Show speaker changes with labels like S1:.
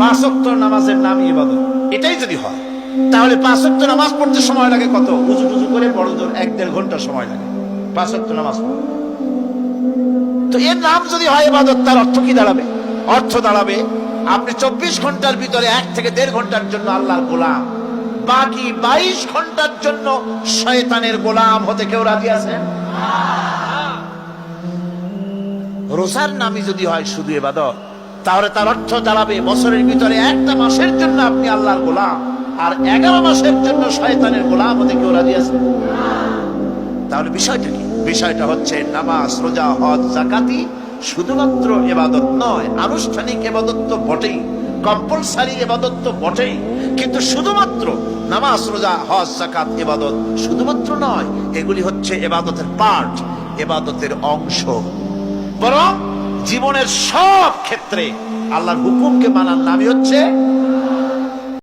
S1: পাঁচ ওয়াক্ত নামাজের নামই ইবাদত। এটাই যদি হয়, তাহলে পাঁচ ওয়াক্ত নামাজ পড়তে সময় লাগে কত? উজু টুজু করে বড় জোর এক দেড় ঘণ্টা সময় লাগে। পাঁচ ওয়াক্ত নামাজ। তো এর নাম যদি হয় ইবাদত, তার অর্থ কি দাঁড়াবে? অর্থ দাঁড়াবে, আপনি চব্বিশ ঘণ্টার ভিতরে এক থেকে দেড় ঘণ্টার জন্য আল্লাহর গোলাম। বাকি বাইশ ঘণ্টার জন্য শয়তানের গোলাম হতে কেউ রাজি আছেন রোজার নামই যদি হয় শুধু এবাদত তাহলে তার অর্থ দাঁড়াবে, বছরের ভিতরে একটা মাসের জন্য আপনি আল্লাহর গোলাম, আর এগারো মাসের জন্য শয়তানের গোলাম হতে কেউ রাজি আছে? তাহলে বিষয়টা কি? বিষয়টা হচ্ছে নামাজ, রোজা, হজ জাকাতি শুধুমাত্র এবাদত নয়, আনুষ্ঠানিক এবাদত তো বটেই কম্পালসারি এবাদত তো বটেই, কিন্তু শুধুমাত্র নামাজ, রোজা, হজ জাকাত এবাদত শুধুমাত্র নয়, এগুলি হচ্ছে এবাদতের পার্ট এবাদতের অংশ। বরং জীবনের সব ক্ষেত্রে আল্লাহর হুকুমকে মানার নামই হচ্ছে